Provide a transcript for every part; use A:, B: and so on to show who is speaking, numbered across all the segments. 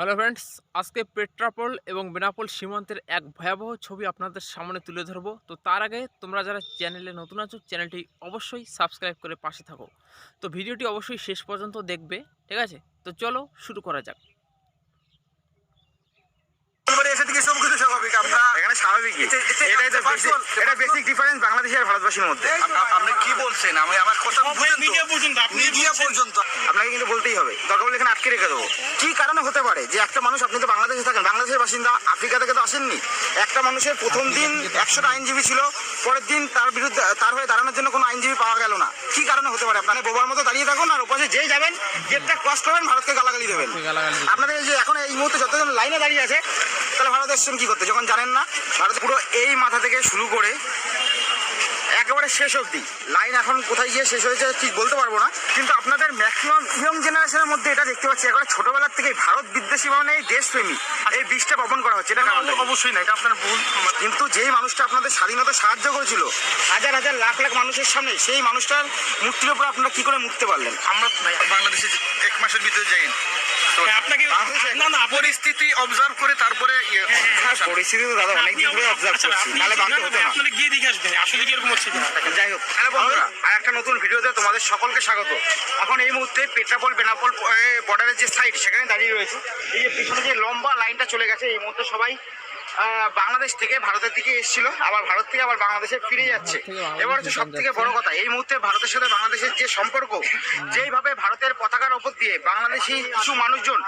A: Hello friends আজকে পেট্রাপোল এবং বেনাপোল সীমান্তের এক ভয়াবহ ছবি আপনাদের সামনে তুলে ধরবো। তো তার আগে তোমরা যারা চ্যানেলে নতুন আছো চ্যানেলটি অবশ্যই সাবস্ক্রাইব করে পাশে থাকো। তো ভিডিওটি অবশ্যই শেষ পর্যন্ত দেখবে ঠিক আছে? তো চলো শুরু করা যাক।
B: এবারে এসে থেকে সব স্বাভাবিক আমরা
C: এখানে স্বাভাবিকই।
B: এটা- এটা-
C: এটাই তো
B: first
C: basic-
B: of all-
C: এটা বেসিক ডিফারেন্স বাংলাদেশ আর মধ্যে।
B: আপ- আপ- আপনি কি বলছেন? আমি আমার কথা বুঝেন
D: মিডিয়া পর্যন্ত আপনি
B: মিডিয়া পর্যন্ত
C: আপনাকে কিন্তু বলতেই হবে। দরকার হলে এখানে আটকে রেখে দেবো। কি কারণে হতে পারে যে একটা মানুষ আপনি তো বাংলাদেশে থাকেন বাংলাদেশের বাসিন্দা আফ্রিকা থেকে তো আসেননি একটা মানুষের প্রথম দিন একশোটা আইনজীবী ছিল পরের দিন তার বিরুদ্ধে তার হয়ে দাঁড়ানোর জন্য কোনো আইনজীবী পাওয়া গেল না। কি কারণে হতে পারে? আপনার বোবার মতো দাঁড়িয়ে থাকুন আর ওপাশে যেই যাবেন গেটটা ক্রস করবেন ভারতকে গালাগালি দেবেন। আপনাদের এই যে এখন এই মুহূর্তে যতজন লাইনে দাঁড়িয়ে আছে তাহলে ভারতের এসছেন কি করতে? যখন জানেন না ভারত পুরো এই মাথা থেকে শুরু করে একেবারে শেষ অবধি। লাইন এখন কোথায় গিয়ে শেষ হয়েছে ঠিক বলতে পারব না কিন্তু আপনাদের ম্যাক্সিমাম ইয়ং জেনারেশনের মধ্যে এটা দেখতে পাচ্ছি। একেবারে ছোটবেলার থেকেই ভারত বিদ্বেষী মানে এই দেশপ্রেমী। এই বিষটা বপন করা হচ্ছে এটা?
B: অবশ্যই না এটা আপনার ভুল
C: কিন্তু যেই মানুষটা আপনাদের স্বাধীনতা সাহায্য করেছিল হাজার হাজার লাখ লাখ মানুষের সামনে সেই মানুষটার মূর্তির উপর আপনারা কি করে মুক্তি পারলেন?
B: আমরা বাংলাদেশে এক মাসের ভিতরে যাই
D: না না
B: পরিস্থিতি অবজার্ভ করে তারপরে ইয়ে-
C: হ্যাঁ পরিস্থিতি তো দাদা অনেক দিন ধরে অবজার্ভ
D: আচ্ছা,
C: করছি। বাংলা
D: না,
C: হতো না
D: আপনারা গিয়ে দেখে আসবেন আসলে কি এরকম হচ্ছে
C: যাই হোক হ্যালো বন্ধুরা আর একটা নতুন ভিডিওতে তোমাদের সকলকে স্বাগত। এখন এই মুহূর্তে পেট্রাপল বেনাপল বর্ডারের যে সাইড সেখানে দাঁড়িয়ে রয়েছে। এই যে পিছনে যে লম্বা লাইনটা চলে গেছে এই মুহূর্তে সবাই বাংলাদেশ থেকে ভারতের দিকে এসেছিল আবার ভারত থেকে আবার বাংলাদেশে ফিরে যাচ্ছে। এবার হচ্ছে সব থেকে বড় কথা এই মুহূর্তে ভারতের সাথে বাংলাদেশের যে সম্পর্ক যেইভাবে ভারতের পতাকার ওপর দিয়ে বাংলাদেশি কিছু মানুষজন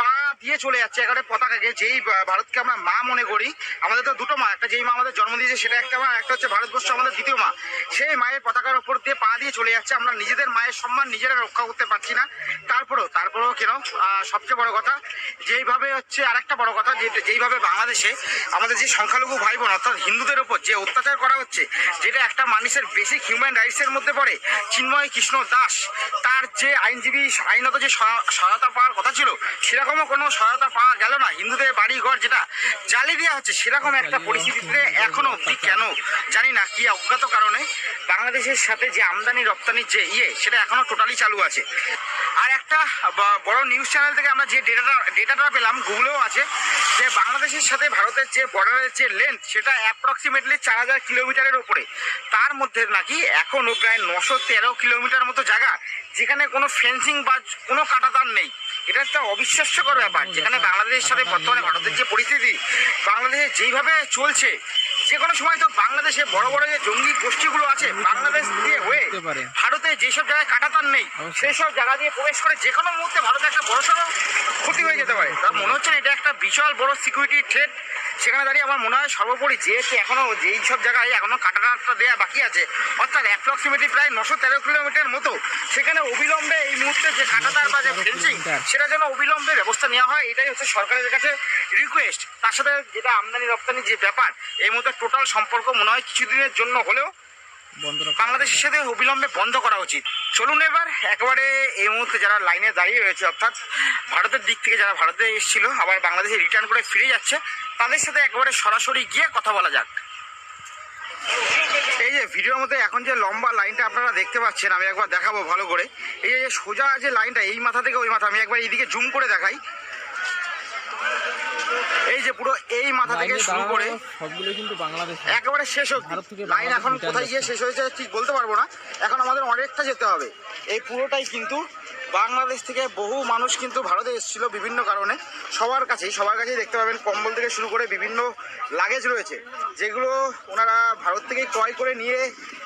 C: পা দিয়ে চলে যাচ্ছে একেবারে পতাকাকে যেই ভারতকে আমরা মা মনে করি আমাদের তো দুটো মা একটা যেই মা আমাদের জন্ম দিয়েছে সেটা একটা মা একটা হচ্ছে ভারতবর্ষ আমাদের দ্বিতীয় মা। সেই মায়ের পতাকার ওপর দিয়ে পা দিয়ে চলে যাচ্ছে আমরা নিজেদের মায়ের সম্মান নিজেরা রক্ষা করতে পারছি না। তারপরেও তারপরেও কেন? সবচেয়ে বড় কথা যেইভাবে হচ্ছে আরেকটা বড় কথা যেইভাবে বাংলাদেশে আমাদের যে সংখ্যালঘু ভাই বোন অর্থাৎ হিন্দুদের ওপর যে অত্যাচার করা হচ্ছে যেটা একটা মানুষের বেসিক হিউম্যান রাইটসের মধ্যে পড়ে চিন্ময় কৃষ্ণ দাস তার যে আইনজীবী আইনত যে সহায়- সহায়তা পাওয়ার কথা ছিল সেরকমও কোনো সহায়তা পাওয়া গেল না। হিন্দুদের বাড়ি ঘর যেটা জ্বালিয়ে দেওয়া হচ্ছে সেরকম একটা পরিস্থিতিতে এখনও অবধি কেন? জানি না কি অজ্ঞাত কারণে। বাংলাদেশের সাথে যে আমদানি রপ্তানির যে ইয়ে সেটা এখনও টোটালি চালু আছে। আর একটা বড় নিউজ চ্যানেল থেকে আমরা যে ডেটাটা ডেটাটা পেলাম গুগলেও আছে যে বাংলাদেশের সাথে ভারতের যে বর্ডারের যে লেন্থ সেটা অ্যাপ্রক্সিমেটলি চার হাজার কিলোমিটারের ওপরে তার মধ্যে নাকি এখনও প্রায় নশো তেরো কিলোমিটার মতো জায়গা যেখানে কোনো ফেন্সিং বা কোনো কাটাতার নেই। এটা একটা অবিশ্বাস্যকর ব্যাপার যেখানে বাংলাদেশের সাথে বর্তমানে ভারতের যে পরিস্থিতি বাংলাদেশে যেইভাবে চলছে যে কোনো সময় তো বাংলাদেশে বড় বড় যে জঙ্গি গোষ্ঠীগুলো আছে বাংলাদেশ দিয়ে হয়ে ভারতে যেসব জায়গায় কাটাতার নেই। সেই সব জায়গা দিয়ে প্রবেশ করে যে কোনো মুহূর্তে ভারতে একটা বড়সড় ক্ষতি হয়ে যেতে পারে। তার মনে হচ্ছে না এটা একটা বিশাল বড় সিকিউরিটি থ্রেট সেখানে দাঁড়িয়ে আমার মনে হয় সর্বোপরি যেহেতু এখনও যেই সব জায়গায় এখনও কাটাতারটা দেওয়া বাকি আছে অর্থাৎ অ্যাপ্রক্সিমেটলি প্রায় নশো তেরো কিলোমিটার মতো সেখানে অবিলম্বে এই মুহূর্তে যে কাটাতার বা যে ফেন্সিং সেটা যেন অবিলম্বে ব্যবস্থা নেওয়া হয় এটাই হচ্ছে সরকারের কাছে রিকোয়েস্ট তার সাথে যেটা আমদানি রপ্তানি যে ব্যাপার এই মুহূর্তে টোটাল সম্পর্ক মনে হয় কিছুদিনের জন্য হলেও। বাংলাদেশের সাথে অবিলম্বে বন্ধ করা উচিত। চলুন এবার একেবারে এই মুহূর্তে যারা লাইনে দাঁড়িয়ে রয়েছে, অর্থাৎ ভারতের দিক থেকে যারা ভারতে এসেছিল, আবার বাংলাদেশে রিটার্ন করে ফিরে যাচ্ছে, তাদের সাথে একেবারে সরাসরি গিয়ে কথা বলা যাক। এই যে ভিডিওর মধ্যে এখন যে লম্বা লাইনটা আপনারা দেখতে পাচ্ছেন, আমি একবার দেখাবো ভালো করে। এই যে সোজা যে লাইনটা, এই মাথা থেকে ওই মাথা, আমি একবার এইদিকে জুম করে দেখাই। এই যে পুরো এই মাথা থেকে শুরু করে
A: সবগুলো কিন্তু বাংলাদেশ
C: একেবারে শেষ
A: হচ্ছে
C: লাইন এখন কোথায় গিয়ে শেষ হয়েছে ঠিক বলতে পারব না। এখন আমাদের অনেকটা যেতে হবে। এই পুরোটাই কিন্তু বাংলাদেশ থেকে বহু মানুষ কিন্তু ভারতে এসেছিল বিভিন্ন কারণে। সবার কাছেই সবার কাছেই দেখতে পাবেন কম্বল থেকে শুরু করে বিভিন্ন লাগেজ রয়েছে যেগুলো ওনারা ভারত থেকে ক্রয় করে নিয়ে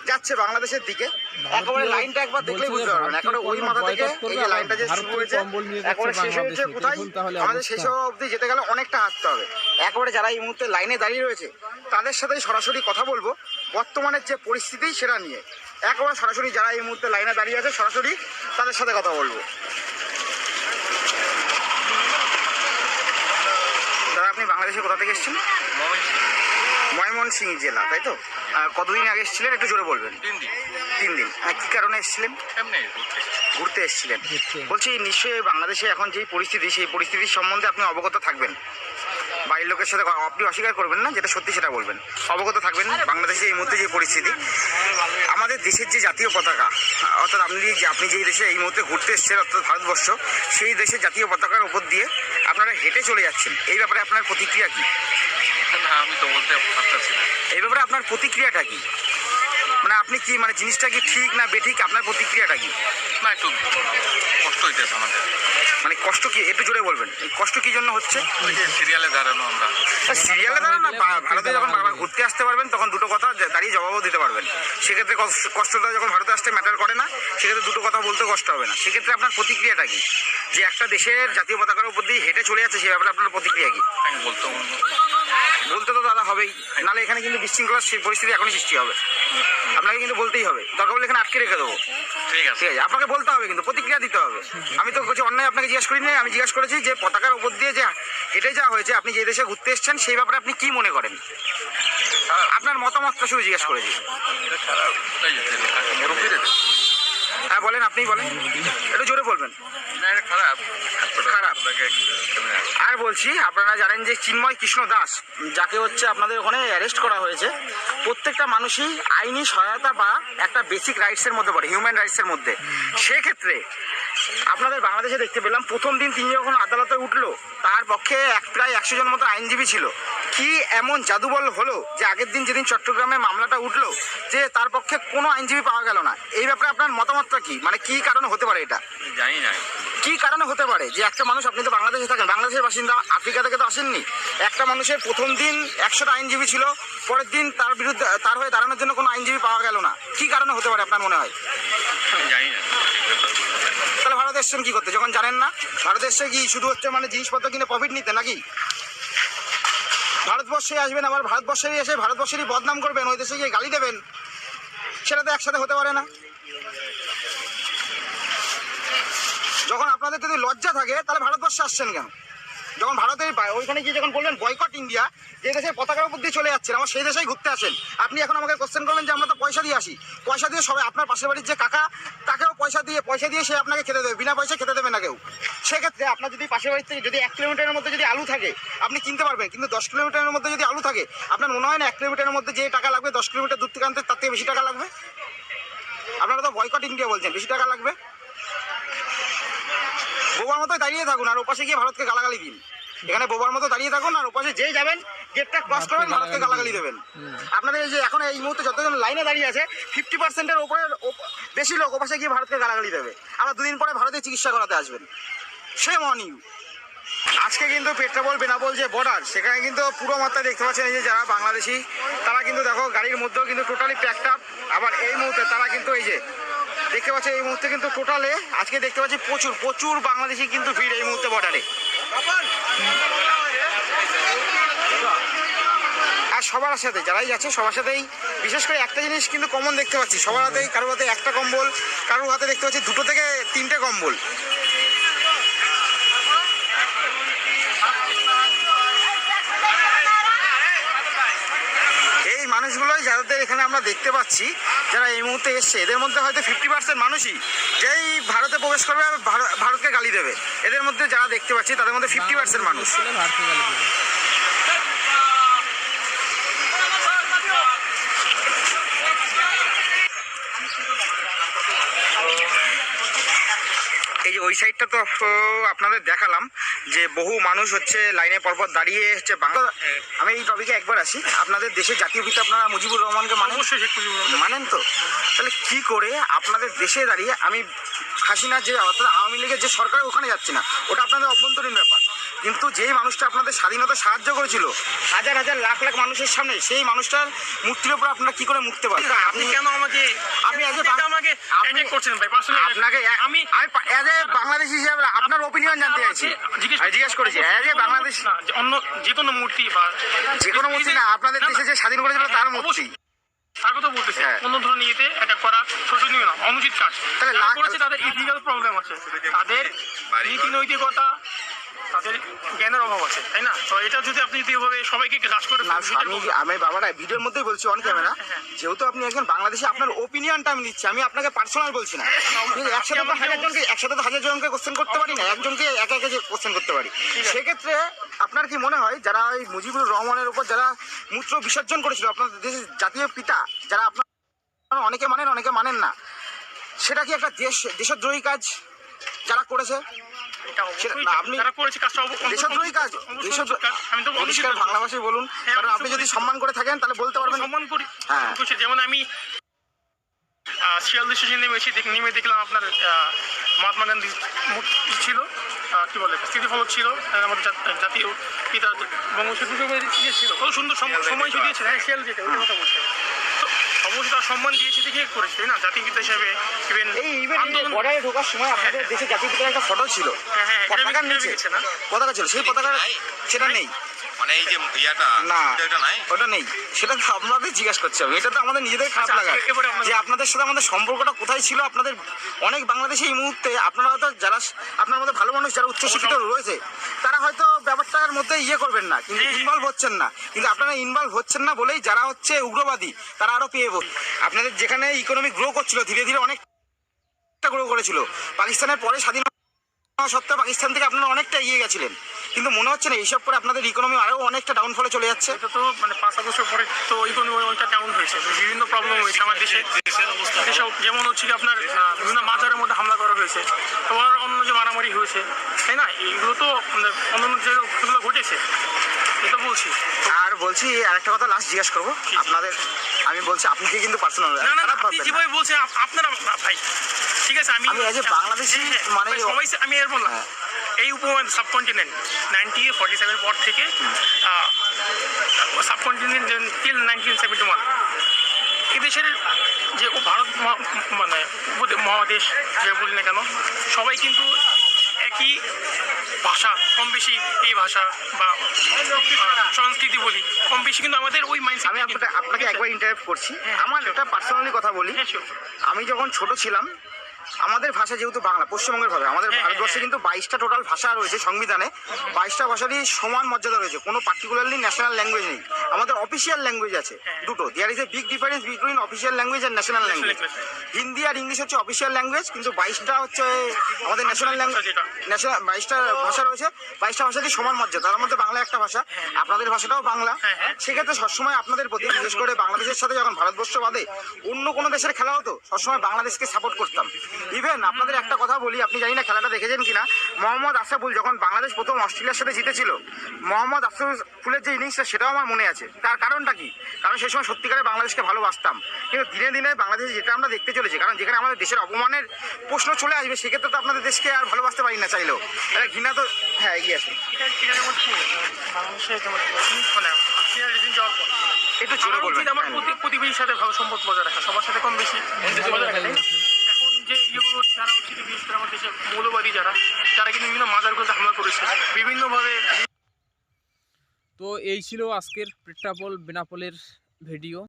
C: যাচ্ছে বাংলাদেশের দিকে। একেবারে লাইনটা একবার দেখলেই বুঝতে পারবেন। একেবারে ওই মাথা থেকে এই যে লাইনটা যে শুরু হয়েছে একেবারে শেষ হয়েছে কোথায়? আমাদের। শেষ অবধি যেতে গেলে অনেকটা হাঁটতে হবে। একেবারে যারা এই মুহূর্তে লাইনে দাঁড়িয়ে রয়েছে তাদের সাথেই সরাসরি কথা বলব। বর্তমানের যে পরিস্থিতি সেটা নিয়ে। একেবারে সরাসরি যারা এই মুহূর্তে লাইনে দাঁড়িয়ে আছে সরাসরি তাদের সাথে কথা বলব। দাদা আপনি বাংলাদেশে কোথা থেকে এসেছেন? ময়মনসিংহ জেলা তাই তো? কতদিন আগে এসেছিলেন? একটু জোরে বলবেন।
B: তিন দিন।
C: তিন দিন। আহ, কি কারণে এসেছিলেন?
B: ঘুরতে
C: ঘুরতে এসেছিলেন। বলছি নিশ্চয়ই বাংলাদেশে এখন যে পরিস্থিতি সেই পরিস্থিতির সম্বন্ধে আপনি অবগত থাকবেন। বাড়ির লোকের সাথে আপনি অস্বীকার করবেন না যেটা সত্যি সেটা বলবেন। অবগত থাকবেন বাংলাদেশে এই মুহূর্তে যে পরিস্থিতি। আমাদের দেশের যে জাতীয় পতাকা অর্থাৎ আপনি যে আপনি যেই দেশে এই মুহূর্তে ঘুরতে এসছেন অর্থাৎ ভারতবর্ষ সেই দেশের জাতীয় পতাকার উপর দিয়ে আপনারা হেঁটে চলে যাচ্ছেন। এই ব্যাপারে আপনার প্রতিক্রিয়া কি?
B: না আমি তো বলতে পারতেছি না।
C: এই ব্যাপারে আপনার প্রতিক্রিয়াটা কি? মানে আপনি কি মানে জিনিসটা কি ঠিক না বেঠিক আপনার প্রতিক্রিয়াটা কি?
B: না একটু কষ্ট হইতেছে আমাদের।
C: মানে কষ্ট কি একটু জোরে বলবেন। কষ্ট কি জন্য হচ্ছে?
B: সিরিয়ালে দাঁড়ানো আমরা।
C: সিরিয়ালে দাঁড়ান না ভারতে যখন ঘুরতে আসতে পারবেন তখন দুটো কথা দাঁড়িয়ে জবাবও দিতে পারবেন। সেক্ষেত্রে কষ্ট- কষ্টটা যখন ভারতে আসতে ম্যাটার করে না সেক্ষেত্রে দুটো কথা বলতে কষ্ট হবে না। সেক্ষেত্রে আপনার প্রতিক্রিয়াটা কি? যে একটা দেশের জাতীয় পতাকার উপর দিয়ে হেঁটে চলে যাচ্ছে সে ব্যাপারে আপনার প্রতিক্রিয়া কি?
B: বলতে
C: বলতে তো দাদা হবেই। নাহলে এখানে কিন্তু বিশৃঙ্খলার পরিস্থিতি এখনই সৃষ্টি হবে। আপনাকে কিন্তু বলতেই হবে। দরকার হলে এখানে আটকে রেখে দেবো।
B: ঠিক আছে।
C: ঠিক আছে আপনাকে বলতে হবে কিন্তু প্রতিক্রিয়া দিতে হবে। আমি তো কিছু অন্যায় আপনাকে জিজ্ঞেস করিনি আমি জিজ্ঞেস করেছি যে পতাকার উপর দিয়ে যে হেঁটে যাওয়া হয়েছে আপনি যে দেশে ঘুরতে এসেছেন সেই ব্যাপারে আপনি কি মনে করেন? আপনার মতামতটা শুধু জিজ্ঞেস করেছি।
B: যে
C: হ্যাঁ বলেন আপনিই বলেন। একটু জোরে বলবেন।
B: খারাপ।
C: খারাপ। আর বলছি, আপনারা জানেন যে চিন্ময় কৃষ্ণ দাস, যাকে হচ্ছে আপনাদের ওখানে অ্যারেস্ট করা হয়েছে, প্রত্যেকটা মানুষই আইনি সহায়তা বা একটা বেসিক রাইটসের মধ্যে পড়ে হিউম্যান রাইটসের মধ্যে। সেক্ষেত্রে আপনাদের বাংলাদেশে দেখতে পেলাম, প্রথম দিন তিনি যখন আদালতে উঠল, তার পক্ষে এক প্রায় একশো জন মতো আইনজীবী ছিল। কি এমন জাদুবল হলো যে আগের দিন যেদিন চট্টগ্রামে মামলাটা উঠল, যে তার পক্ষে কোনো আইনজীবী পাওয়া গেল না? এই ব্যাপারে আপনার মতামতটা কি? মানে কি কারণে হতে পারে এটা?
B: জানি না।
C: কি কারণে হতে পারে যে একটা মানুষ আপনি তো বাংলাদেশে থাকেন বাংলাদেশের বাসিন্দা আফ্রিকা থেকে তো আসেননি। একটা মানুষের প্রথম দিন একশোটা আইনজীবী ছিল পরের দিন তার বিরুদ্ধে তার হয়ে দাঁড়ানোর জন্য কোনো আইনজীবী পাওয়া গেল না। কি কারণে হতে পারে আপনার মনে হয়?
B: জানি না।
C: তাহলে ভারত এসছেন কি করতে? যখন জানেন না ভারত এসছে কি শুধু হচ্ছে মানে জিনিসপত্র কিনে প্রফিট নিতে নাকি? ভারতবর্ষে আসবেন আবার ভারতবর্ষেরই এসে ভারতবর্ষেরই বদনাম করবেন ওই দেশে গিয়ে গালি দেবেন। সেটা তো একসাথে হতে পারে না। যখন আপনাদের যদি লজ্জা থাকে, তাহলে ভারতবর্ষে আসছেন কেন? যখন ভারতের ওইখানে গিয়ে যখন বললেন বয়কট ইন্ডিয়া যে দেশের পতাকার উপর দিয়ে চলে যাচ্ছেন, আমার সেই দেশেই ঘুরতে আসেন। আপনি এখন আমাকে কোশ্চেন করলেন যে আমরা তো পয়সা দিয়ে আসি। পয়সা দিয়ে সবাই আপনার পাশের বাড়ির যে কাকা, তাকেও পয়সা দিয়ে পয়সা দিয়ে সে আপনাকে খেতে দেবে। বিনা পয়সা খেতে দেবে না কেউ। সেক্ষেত্রে আপনার যদি পাশের বাড়ির থেকে যদি এক কিলোমিটারের মধ্যে যদি আলু থাকে, আপনি কিনতে পারবেন। কিন্তু দশ কিলোমিটারের মধ্যে যদি আলু থাকে, আপনার মনে হয় না এক কিলোমিটারের মধ্যে যে টাকা লাগবে, দশ কিলোমিটার দূর থেকে আনতে তার থেকে বেশি টাকা লাগবে? আপনারা তো বয়কট ইন্ডিয়া বলছেন, বেশি টাকা লাগবে? বোবার মতো দাঁড়িয়ে থাকুন আর ওপাশে গিয়ে ভারতকে গালাগালি দিন। এখানে বোবার মতো দাঁড়িয়ে থাকুন আর ওপাশে যেই যাবেন গেটটা ক্রস করবেন ভারতকে গালাগালি দেবেন। আপনাদের এই যে এখন এই মুহূর্তে যতজন লাইনে দাঁড়িয়ে আছে ফিফটি পার্সেন্টের ওপরে ওপ- বেশি লোক ওপাশে গিয়ে ভারতকে গালাগালি দেবে। আবার দুদিন পরে ভারতে চিকিৎসা করাতে আসবেন। সে মর্নিং আজকে কিন্তু পেট্রাপোল বেনাপোল যে বর্ডার সেখানে কিন্তু পুরো মাত্রায় দেখতে পাচ্ছেন এই যে যারা বাংলাদেশি তারা কিন্তু দেখো গাড়ির মধ্যেও কিন্তু টোটালি প্যাকড আপ আবার এই মুহূর্তে তারা কিন্তু এই যে দেখতে পাচ্ছি এই মুহূর্তে কিন্তু টোটালে, আজকে দেখতে পাচ্ছি প্রচুর প্রচুর বাংলাদেশি কিন্তু ভিড় এই মুহূর্তে বর্ডারে। আর সবার সাথে, যারাই যাচ্ছে, সবার সাথেই, বিশেষ করে একটা জিনিস কিন্তু কমন দেখতে পাচ্ছি, সবার হাতেই, কারোর হাতে একটা কম্বল, কারোর হাতে দেখতে পাচ্ছি দুটো থেকে তিনটে কম্বল। এখানে আমরা দেখতে পাচ্ছি যারা এই মুহূর্তে এসছে, এদের মধ্যে হয়তো ফিফটি পার্সেন্ট মানুষই যেই ভারতে প্রবেশ করবে ভার- ভারতকে গালি দেবে। এদের মধ্যে যারা দেখতে পাচ্ছি, তাদের মধ্যে ফিফটি পার্সেন্ট মানুষ
A: ভারতীয় গালি দেবে।
C: এই যে ওই সাইডটা তো আপনাদের দেখালাম যে বহু মানুষ হচ্ছে লাইনে পরপর দাঁড়িয়ে হচ্ছে বাংলা আমি এই টপিকে একবার আসি। আপনাদের দেশের জাতীয় পিতা আপনারা মুজিবুর রহমানকে মানেন? মানেন তো? তাহলে কি করে আপনাদের দেশে দাঁড়িয়ে আমি হাসিনা যে অর্থাৎ আওয়ামী লীগের যে সরকার ওখানে যাচ্ছে না ওটা আপনাদের অভ্যন্তরীণ ব্যাপার। কিন্তু যেই মানুষটা আপনাদের স্বাধীনতা সাহায্য করেছিল হাজার হাজার লাখ লাখ মানুষের সামনে সেই মানুষটার মূর্তির উপর আপনারা কি করে মুক্তি পারেন
D: আপনি কেন আমাকে
C: আপনি
D: আমাকে
C: আপনি-
D: করছেন ভাই? পার্সোনালি
C: আপনাকে
D: আমি
C: আমি এজ এ বাংলাদেশি হিসেবে আপনার ওপিনিয়ন জানতে চাইছি। জিজ্ঞেস করেছি এজ এ বাংলাদেশ
D: অন্য যে কোনো মূর্তি বা
C: যে কোনো মূর্তি না আপনাদের দেশে যে স্বাধীন করেছিল তার মূর্তি।
D: স্বাগত বলতেছে।
C: হ্যাঁ।
D: অন্য ধরনের ইয়েতে অ্যাটাক করা শোচনীয় না অনুচিত কাজ।
C: তাহলে
D: যারা
C: লাখ-
D: করেছে তাদের ইথিক্যাল প্রবলেম আছে। তাদের নীতি নৈতিকতা তাদের জ্ঞানের অভাব আছে তাই না? তো এটা যদি আপনি যদি এভাবে সবাইকে গ্রাস করে
C: আমি আমি বাবারা ভিডিওর মধ্যেই বলছি অন ক্যামেরা যেহেতু আপনি একজন বাংলাদেশি আপনার ওপিনিয়নটা আমি নিচ্ছি আমি আপনাকে পার্সোনাল বলছি না। কিন্তু একসাথে তো হাজার জনকে একসাথে তো হাজার জনকে কোশ্চেন করতে পারি না একজনকে একা একা কোশ্চেন করতে পারি। সেক্ষেত্রে আপনার কি মনে হয় যারা ওই মুজিবুর রহমানের উপর যারা মূত্র বিসর্জন করেছিল আপনার দেশের জাতীয় পিতা যারা আপনার অনেকে মানেন অনেকে মানেন না সেটা কি একটা দেশ দেশদ্রোহী কাজ যারা করেছে? বাংলা ভাষায় বলুন।
D: হ্যাঁ,
C: কারণ আপনি যদি সম্মান করে থাকেন তাহলে বলতে পারবেন
D: সম্মান করি।
C: হ্যাঁ।
D: যেমন আমি শিয়ালদা স্টেশন নেমেছি দেখ- নেমে দেখলাম আপনার আহ, মহাত্মা গান্ধী মূর্তি ছিল। কি বলে স্মৃতিফলক ছিল। আর আমাদের জাতীয় পিতা বঙ্গবন্ধু ইয়ে ছিল। কত সুন্দর সময় দিয়েছে। হ্যাঁ শিয়াল যেটা কথা বলছে। অবশ্যই তার সম্মান দিয়েছে দেখে করেছে তাই না? জাতিপিতা পিতা হিসাবে ইভেন
C: এই ইভেন
D: আন্দোলন
C: বর্ডারে ঢোকার সময় আপনাদের দেশে জাতিপিতার একটা ফটো ছিল।
D: হ্যাঁ, হ্যাঁ,
C: নিচে।
D: গেছে না?
C: পতাকা ছিল। সেই পতাকা সেটা নেই।
B: মানে এই যে ইয়াটা
C: না
B: এটা নাই?
C: ওটা নেই। সেটা তো আপনাদের জিজ্ঞাসা করছে আমি। এটা তো আমাদের নিজেদের খারাপ
D: আচ্ছা,
C: লাগা। যে আপনাদের সাথে আমাদের সম্পর্কটা কোথায় ছিল আপনাদের অনেক বাংলাদেশে এই মুহূর্তে আপনারা হয়তো যারা আপনার মধ্যে ভালো মানুষ যারা উচ্চশিক্ষিত রয়েছে তারা হয়তো ব্যাপারটার মধ্যে ইয়ে করবেন না কিন্তু
D: হ্যাঁ, হ্যাঁ।
C: ইনভলভ হচ্ছেন না। কিন্তু আপনারা ইনভলভ হচ্ছেন না বলেই যারা হচ্ছে উগ্রবাদী তারা আরও পেয়ে বল আপনাদের যেখানে ইকোনমি গ্রো করছিল ধীরে ধীরে অনেক গ্রো করেছিল। পাকিস্তানের পরে স্বাধীন হওয়া সত্ত্বেও পাকিস্তান থেকে আপনারা অনেকটা এগিয়ে গেছিলেন। কিন্তু মনে হচ্ছে না এইসব করে আপনাদের ইকোনমি আরও অনেকটা ডাউনফলে চলে যাচ্ছে।
D: এটা তো মানে পাঁচ সাত বছর পরে তো ইকোনমি ওইটা ডাউন হয়েছে। বিভিন্ন প্রবলেম হয়েছে আমার দেশে। দেশে যেমন হচ্ছে কি আপনার বিভিন্ন মাজারের মধ্যে হামলা করা হয়েছে তোমার অন্য যে মারামারি হয়েছে তাই না? এইগুলো তো মানে অন্যান্য যেগুলো ঘটেছে এটা বলছি।
C: আর বলছি আরেকটা কথা লাস্ট জিজ্ঞেস করব। আপনাদের আমি বলছি আপনি কি কিন্তু পার্সোনাল
D: না না আপনি যেভাবে বলছেন আপনারা ভাই ঠিক আছে আমি
C: বাংলাদেশি
D: হ্যাঁ, হ্যাঁ,
C: মানে-
D: সবাই আমি এর বললাম।
C: হ্যাঁ।
D: এই উপমহাদেশ সাবকন্টিনেন্ট নাইনটি ফর্টি সেভেন পর থেকে subcontinent till nineteen seventy one এদেশের যে ভারত মানে মহাদেশ যে বলি না কেন সবাই কিন্তু একই ভাষা কম বেশি এই ভাষা বা সংস্কৃতি বলি। কম বেশি কিন্তু আমাদের ওই মাইন্ড
C: আমি আপনাকে একবার ইন্টারাপ্ট করছি।
D: হ্যাঁ,
C: আমার একটা পার্সোনালি কথা বলি।
D: হ্যাঁ.
C: আমি যখন ছোট ছিলাম আমাদের ভাষা যেহেতু বাংলা পশ্চিমবঙ্গের ভাবে আমাদের
D: হ্যাঁ,
C: ভারতবর্ষে
D: হ্যাঁ।
C: কিন্তু বাইশটা টোটাল ভাষা রয়েছে সংবিধানে। বাইশটা ভাষারই সমান মর্যাদা রয়েছে কোনো পার্টিকুলারলি ন্যাশনাল ল্যাঙ্গুয়েজ নেই। আমাদের অফিসিয়াল ল্যাঙ্গুয়েজ আছে
D: হ্যাঁ।
C: দুটো। There is a big difference between official language R national language Hindi আর ইংলিশ হচ্ছে অফিসিয়াল ল্যাঙ্গুয়েজ কিন্তু বাইশটা হচ্ছে আমাদের ন্যাশনাল ল্যাঙ্গুয়েজ ন্যাশনাল বাইশটা ভাষা রয়েছে বাইশটা ভাষারই সমান মর্যাদা। তার মধ্যে বাংলা একটা ভাষা আপনাদের ভাষাটাও বাংলা।
D: হ্যাঁ, হ্যাঁ।
C: সেক্ষেত্রে সবসময় আপনাদের প্রতি বিশেষ করে বাংলাদেশের সাথে যখন ভারতবর্ষ বাদে অন্য কোনো দেশের খেলা হতো সবসময় বাংলাদেশকে সাপোর্ট করতাম। ইভেন আপনাদের একটা কথা বলি আপনি জানি না খেলাটা দেখেছেন কিনা মোহাম্মদ আশরাফুল যখন বাংলাদেশ প্রথম অস্ট্রেলিয়ার সাথে জিতেছিল মোহাম্মদ আশরাফুলের যে ইনিংসটা সেটাও আমার মনে আছে। তার কারণটা কি? কারণ সেই সময় সত্যিকারে বাংলাদেশকে ভালোবাসতাম। কিন্তু দিনে দিনে বাংলাদেশে যেটা আমরা দেখতে চলেছি কারণ যেখানে আমাদের দেশের অপমানের প্রশ্ন চলে আসবে সেক্ষেত্রে তো আপনাদের দেশকে আর ভালোবাসতে পারি না চাইলেও। এটা ঘৃণা তো হ্যাঁ এগিয়ে
D: পর
C: একটু জোরে বলবেন।
D: আমার প্রতিবেশীর সাথে ভালো সম্পর্ক বজায় রাখা সবার সাথে কম বেশি। যে ইয়েগুলো যারা বিশেষ করে মৌলবাদী যারা, তারা কিন্তু বিভিন্ন মাজারগুলোতে হামলা করেছে। বিভিন্নভাবে
A: তো এই ছিল আজকের প্রেক্ষাপল বেনাপোলের ভিডিও